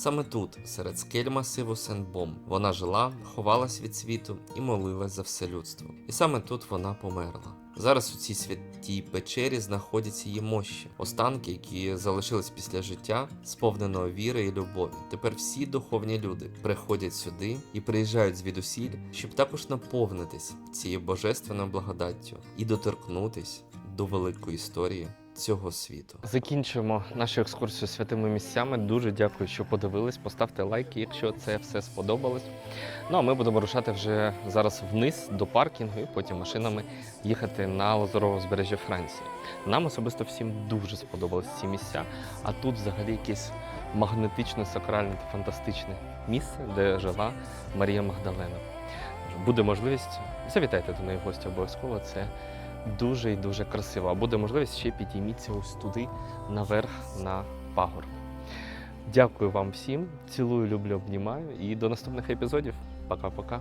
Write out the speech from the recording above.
Саме тут, серед скель масиву Сен-Бом, вона жила, ховалась від світу і молилась за все людство. І саме тут вона померла. Зараз у цій святій печері знаходяться її мощі, останки, які залишились після життя, сповненого віри і любові. Тепер всі духовні люди приходять сюди і приїжджають звідусіль, щоб також наповнитись цією божественною благодаттю і доторкнутись до великої історії цього світу. Закінчуємо нашу екскурсію святими місцями. Дуже дякую, що подивились. Поставте лайки, якщо це все сподобалось. Ну а ми будемо рушати вже зараз вниз до паркінгу і потім машинами їхати на Лазурове узбережжя Франції. Нам особисто всім дуже сподобались ці місця. А тут взагалі якесь магнетичне, сакральне та фантастичне місце, де жила Марія Магдалена. Буде можливість, завітайте до неї гості обов'язково. Це дуже і дуже красиво. А буде можливість ще підійміться ось туди, наверх на пагорб. Дякую вам всім. Цілую, люблю, обнімаю і до наступних епізодів. Пока-пока.